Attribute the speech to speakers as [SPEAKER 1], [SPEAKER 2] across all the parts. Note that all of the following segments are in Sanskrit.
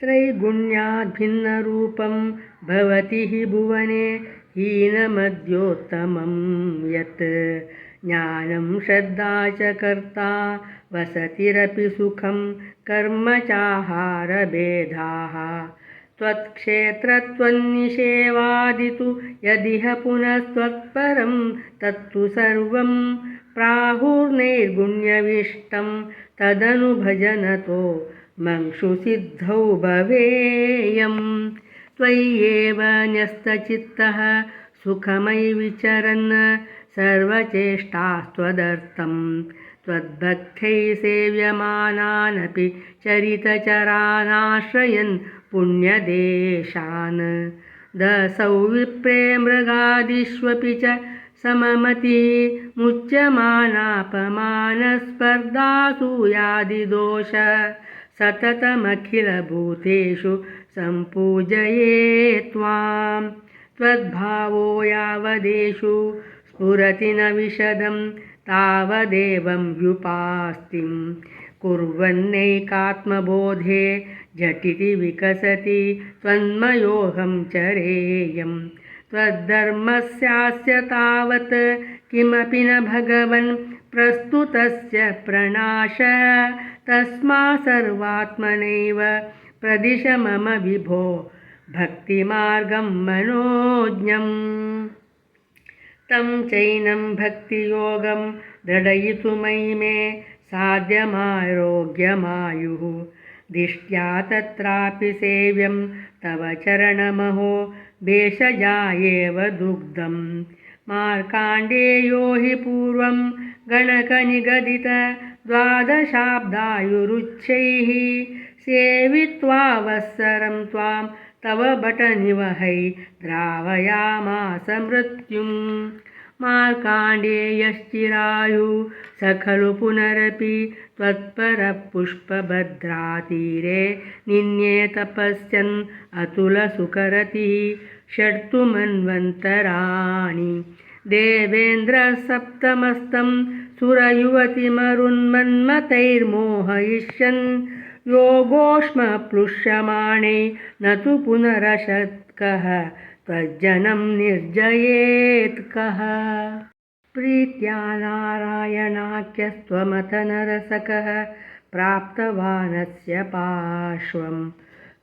[SPEAKER 1] त्रैगुण्याद्भिन्नरूपं भवति हि भुवने हीनमद्योत्तमं यत् ज्ञानं श्रद्धा च कर्ता वसतिरपि सुखं कर्म चाहारभेदाः त्वत्क्षेत्रत्वन्निषेवादितु यदिह पुनस्त्वत्परं तत्तु सर्वं प्राहुर्नैर्गुण्यविष्टं तदनुभजनतो मंशुसिद्धौ भवेयं त्वय्येव न्यस्तचित्तः सुखमयि विचरन् सर्वचेष्टास्त्वदर्थं त्वद्भक्तैः सेव्यमानानपि चरितचरानाश्रयन् पुण्यदेशान्। दसौ विप्रे मृगादिष्वपि च सममतिः मुच्यमानापमानस्पर्धासूयादिदोष सततमखिलभूतेषु सम्पूजये त्वां। त्वद्भावो यावदेषु स्फुरति न विशदं, तावदेवं व्युपास्तिं। कुर्वन्नैकात्मबोधे झटिति विकसति, त्वन्मयोऽहं चरेयं त्वद्धर्मस्यास्य तावत् किमपि न भगवन्, प्रस्तुतस्य प्रणाश। तस्मा सर्वात्मनैव प्रदिश मम विभो भक्तिमार्गं मनोज्ञम्। तं चैनं भक्तियोगं दृढ़ मे साध्यमारोग्यमायुः। दिष्ट्या तत्रापि सेव्यं, तव चरणमहो भेषजायेव दुग्धं मार्काण्डेयो हि पूर्वं गणकनिगदित द्वादशाब्दायुरुच्छैः सेवित्वा वत्सरं त्वां तव बटनिवहै द्रावयामास मृत्युं मार्काण्डेयश्चिरायु स खलु पुनरपि त्वत्परपुष्पभद्रातीरे निन्ये तपस्यन् अतुलसुकरतिः षट्तु मन्वन्तराणि देवेन्द्रसप्तमस्तं सुरयुवतिमरुन्मन्मतैर्मोहयिष्यन् योगोष्मप्लुष्यमाणे न तु पुनरशत्कः त्वज्जनं निर्जयेत् कः? प्रीत्या नारायणाख्यस्त्वमथनरसकः प्राप्तवानस्य पार्श्वं।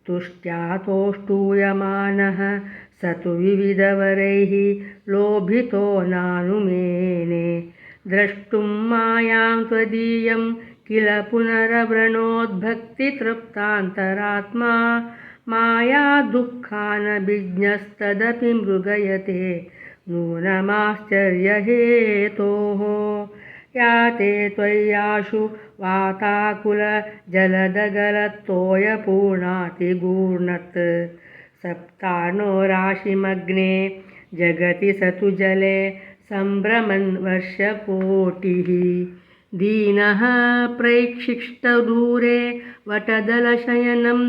[SPEAKER 1] तुष्ट्यातोष्टूयमानः स तु विविधवरैः लोभितो नानुमेने। द्रष्टुं मायां त्वदीयं किल पुनरवृणोद्भक्तितृप्तान्तरात्मा माया दुःखानभिज्ञस्तदपि मृगयते नूनमाश्चर्यहेतोः या ते त्वय्याशु वाताकुलजलदगलत्तोयपूर्णातिगूर्णत्। सप्तार्णो राशिमग्ने जगति स तु जले सम्भ्रमन् वर्षकोटिः दीनः प्रैक्षिष्टदूरे वटदलशयनं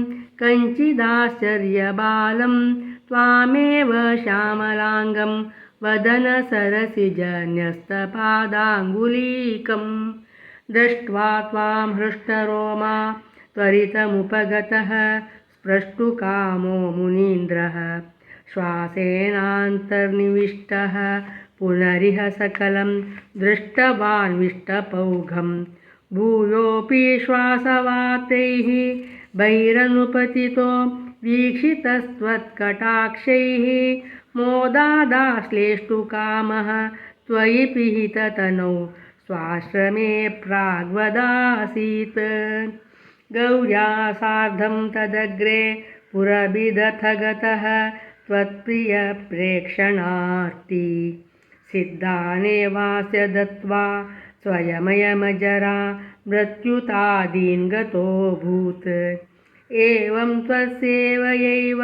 [SPEAKER 1] कञ्चिदाश्चर्यबालं त्वामेव श्यामलाङ्गं वदनसरसिजन्यस्तपादाङ्गुलीकं दृष्ट्वा त्वां हृष्टरोमा त्वरितमुपगतः स्प्रष्टुकामो मुनीन्द्रः। श्वासेनान्तर्निविष्टः पुनरिह सकलं दृष्टवान्विष्टपौघं। भूयोऽपि श्वासवातैः बहिरनुपतितो वीक्षितस्त्वत्कटाक्षैः। मोदादाश्लेष्टुकामः त्वयि पिहिततनौ स्वाश्रमे प्राग्वदासीत्। गौर्या सार्धं तदग्रे पुरभिदथ गतः त्वत्प्रियप्रेक्षणार्ति सिद्धानेवास्य दत्त्वा स्वयमयमजरा मृत्युतादीन् गतोऽभूत् एवं त्वत्सेवयैव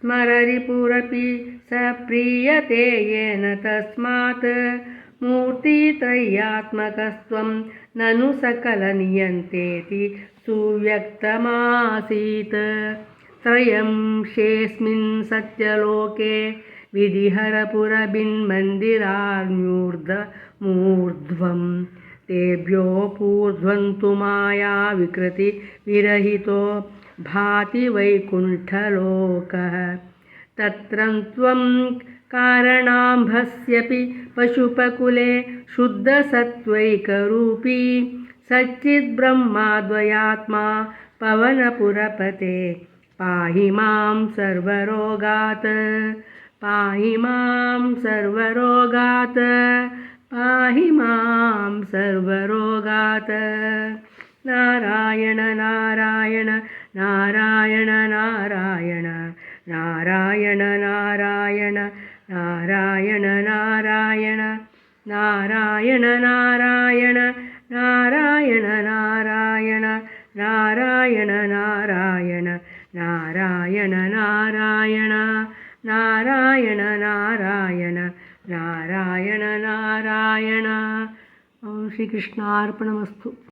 [SPEAKER 1] स्मररिपुरपि स प्रीयते येन तस्मात्। मूर्तित्रयात्मकस्त्वं ननु सकलनियन्तेति सुव्यक्तमासीत्। त्रयं शेऽस्मिन् सत्यलोके विधिहरपुरबिन्मन्दिरान्यूर्धमूर्ध्वं तेभ्यो पूर्ध्वं तु माया विकृतिविरहितो भाति वैकुण्ठलोकः। तत्र त्वं कारणाम्भस्यपि पशुपकुले शुद्धसत्त्वैकरूपी सच्चिद्ब्रह्माद्वयात्मा पवनपुरपते। पाहि माँ सर्वरोगात्। പാഹി മാം സർവരോഗാത് പാഹി മാം സർവരോഗാത് നാരായണ നാരായണ നാരായണ നാരായണ നാരായണ നാരായണ നാരായണ നാരായണ നാരായണ നാരായണ നാരായണ നാരായണ നാരായണ നാരായണ നാരായണ നാരായണ ನಾರಾಯಣ ನಾರಾಯಣ ನಾರಾಯಣ ನಾರಾಯಣ ಓಂ ಶ್ರೀಕೃಷ್ಣಾರ್ಪಣಮಸ್ತು